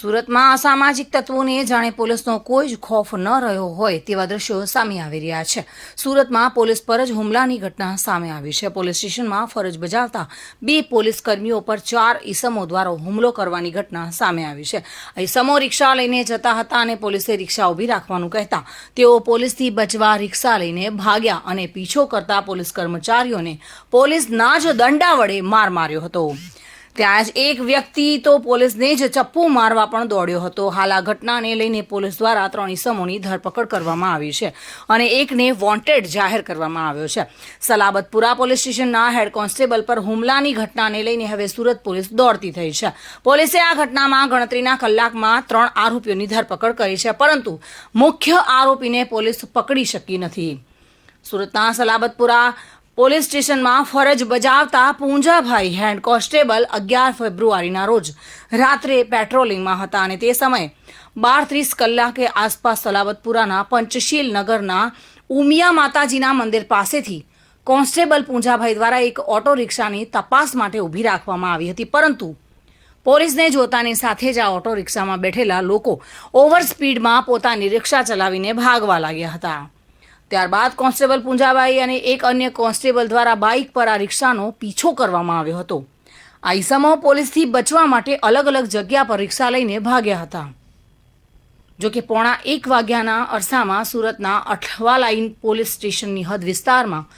સુરતમાં અસામાજિક તત્વોને જાણે પોલીસનો કોઈ જ ખોફ ન રહ્યો હોય તેવા દ્રશ્યો સામે આવી રહ્યા છે. સુરતમાં પોલીસ પર જ હુમલાની ઘટના સામે આવી છે. પોલીસ સ્ટેશનમાં ફરજ બજાવતા બે પોલીસ કર્મીઓ પર ચાર ઈસમો દ્વારા હુમલો કરવાની ઘટના સામે આવી છે. ઈસમો રિક્ષા લઈને જતા હતા અને પોલીસે રિક્ષા ઊભી રાખવાનું કહેતા તેઓ પોલીસથી બચવા રિક્ષા લઈને ભાગ્યા અને પીછો કરતા પોલીસ કર્મચારીઓને પોલીસના જ દંડા વડે માર માર્યો હતો. ત્યાં જ એક વ્યક્તિ તો પોલીસને જ ચપ્પુ મારવા પણ દોડ્યો હતો. હાલ આ ઘટનાને લઈને પોલીસ દ્વારા ત્રણ ઇસમોની ધરપકડ કરવામાં આવી છે અને એકને વોન્ટેડ જાહેર કરવામાં આવ્યો છે. સલાબતપુરા પોલીસ સ્ટેશનના હેડ કોન્સ્ટેબલ પર હુમલાની ઘટનાને લઈને હવે સુરત પોલીસ દોડતી થઈ છે. પોલીસે આ ઘટનામાં ગણતરીના કલાકમાં ત્રણ આરોપીઓની ધરપકડ કરી છે, પરંતુ મુખ્ય આરોપીને પોલીસ પકડી શકી નથી. સુરતના સલાબતપુરા પોલીસ સ્ટેશનમાં ફરજ બજાવતા પૂંજાભાઈ હેડ કોન્સ્ટેબલ અગિયાર ફેબ્રુઆરીના રોજ રાત્રે પેટ્રોલિંગમાં હતા અને તે સમયે બાર ત્રીસ કલાકે આસપાસ સલાવતપુરાના પંચશીલ નગરના ઉમિયા માતાજીના મંદિર પાસેથી કોન્સ્ટેબલ પૂંજાભાઈ દ્વારા એક ઓટો રિક્ષાની તપાસ માટે ઊભી રાખવામાં આવી હતી. પરંતુ પોલીસને જોતાની સાથે જ આ ઓટો રિક્ષામાં બેઠેલા લોકો ઓવર સ્પીડમાં પોતાની રિક્ષા ચલાવીને ભાગવા લાગ્યા હતા. ત્યારબાદ કોન્સ્ટેબલ પૂંજાબાઈ અને એક અન્ય કોન્સ્ટેબલ દ્વારા બાઇક પર આ રિક્ષાનો પીછો કરવામાં આવ્યો હતો. આ ઈસમો પોલીસથી બચવા માટે અલગ અલગ જગ્યા પર રિક્ષા લઈને ભાગ્યા હતા. જો કે પોણા એક વાગ્યાના અરસામાં સુરતના અઠવા લાઇન પોલીસ સ્ટેશનની હદ વિસ્તારમાં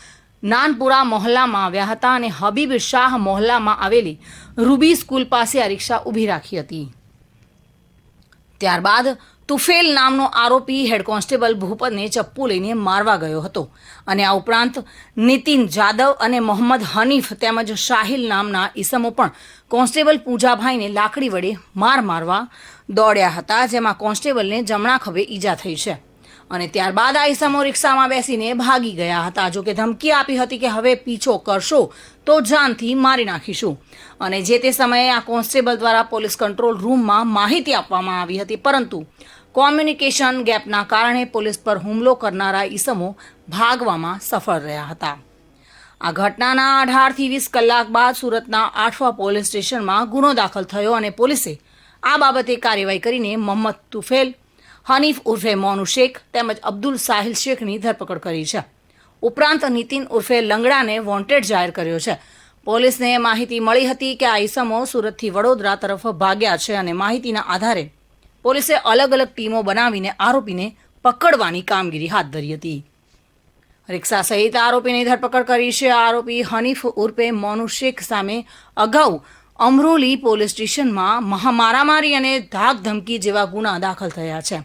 નાનપુરા મોહલ્લામાં આવ્યા હતા અને હબીબ શાહ મોહલ્લામાં આવેલી રૂબી સ્કૂલ પાસે આ રિક્ષા ઊભી રાખી હતી. ત્યારબાદ તુફેલ નામનો આરોપી હેડ કોન્સ્ટેબલ ભૂપતને ચપ્પુ લઈને મારવા ગયો હતો. અને આ ઉપરાંત નીતિન જાદવ અને મોહમ્મદ હનીફ તેમજ શાહિલ નામના ઈસમો પણ કોન્સ્ટેબલ પૂજાભાઈને લાકડી વડે માર મારવા દોડ્યા હતા, જેમાં કોન્સ્ટેબલને જમણા ખભે ઈજા થઈ છે. અને ત્યારબાદ આ ઈસમો રિક્ષામાં બેસીને ભાગી ગયા હતા. જો કે ધમકી આપી હતી કે હવે પીછો કરશો તો જાનથી મારી નાખીશું. અને જે તે સમયે આ કોન્સ્ટેબલ દ્વારા પોલીસ કંટ્રોલ રૂમમાં માહિતી આપવામાં આવી હતી, પરંતુ કોમ્યુનિકેશન ગેપના કારણે પોલીસ પર હુમલો કરનારા ઈસમો ભાગવામાં સફળ રહ્યા હતા. આ ઘટનાના અઢારથી વીસ કલાક બાદ સુરતના આઠવા પોલીસ સ્ટેશનમાં ગુનો દાખલ થયો અને પોલીસે આ બાબતે કાર્યવાહી કરીને મોહમ્મદ તુફેલ, હનીફ ઉર્ફે મોનુ શેખ તેમજ અબ્દુલ સાહિલ શેખની ધરપકડ કરી છે. ઉપરાંત નીતિન ઉર્ફે લંગડાને વોન્ટેડ જાહેર કર્યો છે. પોલીસને માહિતી મળી હતી કે આ ઈસમો સુરતથી વડોદરા તરફ ભાગ્યા છે અને માહિતીના આધારે પોલીસે અલગ અલગ ટીમો બનાવીને આરોપીને પકડવાની કામગીરી હાથ ધરી હતી. રિક્ષા સહિત આરોપીની ધરપકડ કરી છે આરોપી હનીફ ઉર્ફે મોનુ શેખ સામે અગાઉ અમરોલી પોલીસ સ્ટેશનમાં મહામારામારી અને ધાક ધમકી જેવા ગુના દાખલ થયા છે.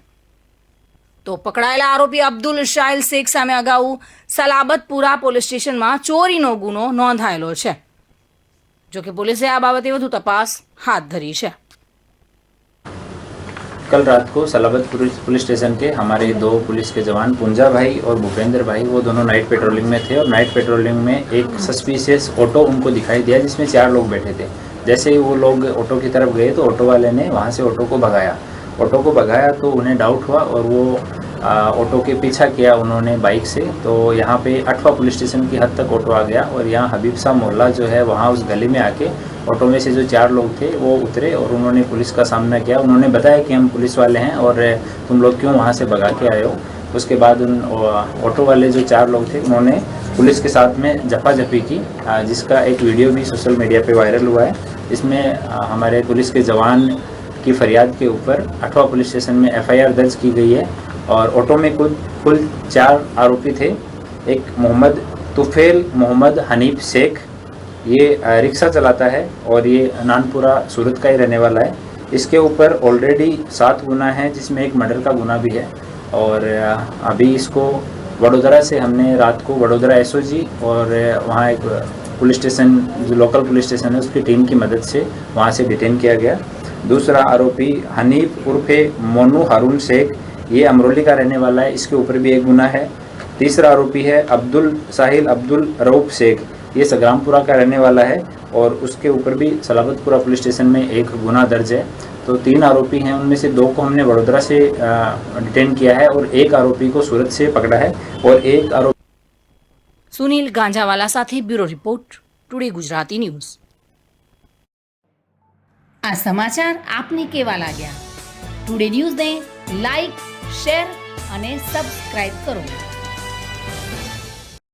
તો પકડાયેલા આરોપી અબ્દુલ શાહિલ શેખ સામે અગાઉ સલાબતપુરા પોલીસ સ્ટેશનમાં ચોરીનો ગુનો નોંધાયેલો છે. જોકે પોલીસે આ બાબતે વધુ તપાસ હાથ ધરી છે. कल रात को सलाबत पुलिस स्टेशन के हमारे दो पुलिस के जवान, पुंजा भाई और भूपेंद्र भाई, वो दोनों नाइट पेट्रोलिंग में थे और नाइट पेट्रोलिंग में एक सस्पिशियस ऑटो उनको दिखाई दिया जिसमें चार लोग बैठे थे। जैसे ही वो लोग ऑटो की तरफ़ गए तो ऑटो वाले ने वहाँ से ऑटो को भगाया। ऑटो को भगाया तो उन्हें डाउट हुआ और वो ऑटो के पीछा किया उन्होंने बाइक से। तो यहाँ पे अठवा पुलिस स्टेशन की हद तक ऑटो आ गया और यहाँ हबीब शाह मोहल्ला जो है वहाँ उस गली में आके ऑटो में से जो चार लोग थे, वो उतरे और उन्होंने पुलिस का सामना किया। उन्होंने बताया कि हम पुलिस वाले हैं और तुम लोग क्यों वहाँ से भगा के आए हो? उसके बाद उन ऑटो वाले जो चार लोग थे, उन्होंने पुलिस के साथ में जफाजफी की जिसका एक वीडियो भी सोशल मीडिया पे वायरल हुआ है। इसमें हमारे पुलिस के जवान की फरियाद के ऊपर अठवा पुलिस स्टेशन में एफआईआर दर्ज की गई है और ऑटो में कुल कुल चार आरोपी थे। एक मोहम्मद तुफेल, मोहम्मद हनीफ शेख ये रिक्शा चलाता है और ये नानपुरा सूरत का ही रहने वाला है। इसके ऊपर ऑलरेडी सात गुना है, जिसमें एक मर्डर का गुना भी है। और अभी इसको वडोदरा से हमने रात को वडोदरा एसओजी और वहाँ एक पुलिस स्टेशन, जो लोकल पुलिस स्टेशन है, उसकी टीम की मदद से वहाँ से डिटेन किया गया। दूसरा आरोपी हनीफ उर्फे मोनू हारून शेख, ये अमरोली का रहने वाला है। इसके ऊपर भी एक गुना है। तीसरा आरोपी है अब्दुल, साहिल अब्दुल रऊफ शेख। ये सग्रामपुरा का रहने वाला है और उसके ऊपर भी सलाबतपुरा पुलिस स्टेशन में एक गुना दर्ज है तो तीन आरोपी हैं उनमें से दो को हमने वडोदरा से डिटेन किया है और एक आरोपी को सूरत से पकड़ा है और एक आरोपी સુનિલ ગાંજાવાલા સાથે bureau report today Gujarati news આ સમાચાર આપને કેવા લાગ્યા ટુડે ન્યૂઝને લાઈક શેર અને સબસ્ક્રાઇબ કરો